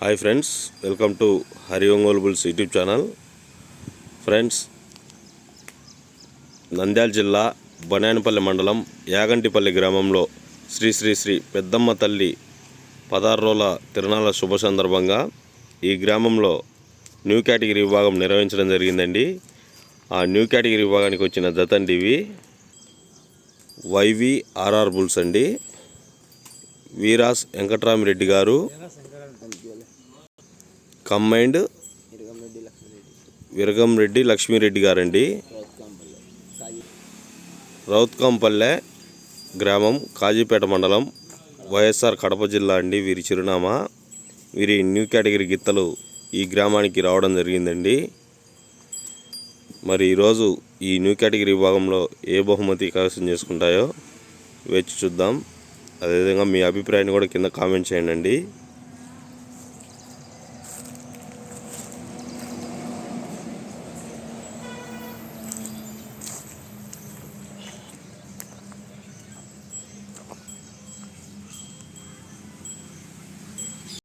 Hi friends welcome to Hari bulls YouTube channel. Friends Nandyal జిల్లా బనాయనపల్లి మండలం యాగంటిపల్లి గ్రామంలో శ్రీ శ్రీ శ్రీ పెద్దమ్మ తల్లి పదహారు రోజుల తిరునాళ్ళ శుభ సందర్భంగా ఈ గ్రామంలో న్యూ కేటగిరీ విభాగం నిర్వహించడం జరిగిందండి. ఆ న్యూ కేటగిరీ విభాగానికి వచ్చిన జతండి ఇవి. వైవి ఆర్ఆర్ బుల్స్ అండి. వీరాస్ వెంకట్రామిరెడ్డి గారు. కంబైండ్ విరగం రెడ్డి విరగంరెడ్డి లక్ష్మీరెడ్డి గారండి. రౌత్కాంపల్లె రౌత్కంపల్లె గ్రామం కాజీపేట మండలం వైఎస్ఆర్ కడప జిల్లా అండి వీరి చిరునామా. వీరి న్యూ కేటగిరీ గిత్తలు ఈ గ్రామానికి రావడం జరిగిందండి. మరి ఈరోజు ఈ న్యూ కేటగిరీ విభాగంలో ఏ బహుమతి కైవసం చేసుకుంటాయో వేచి చూద్దాం. అదేవిధంగా మీ అభిప్రాయాన్ని కూడా కింద కామెంట్ చేయండి.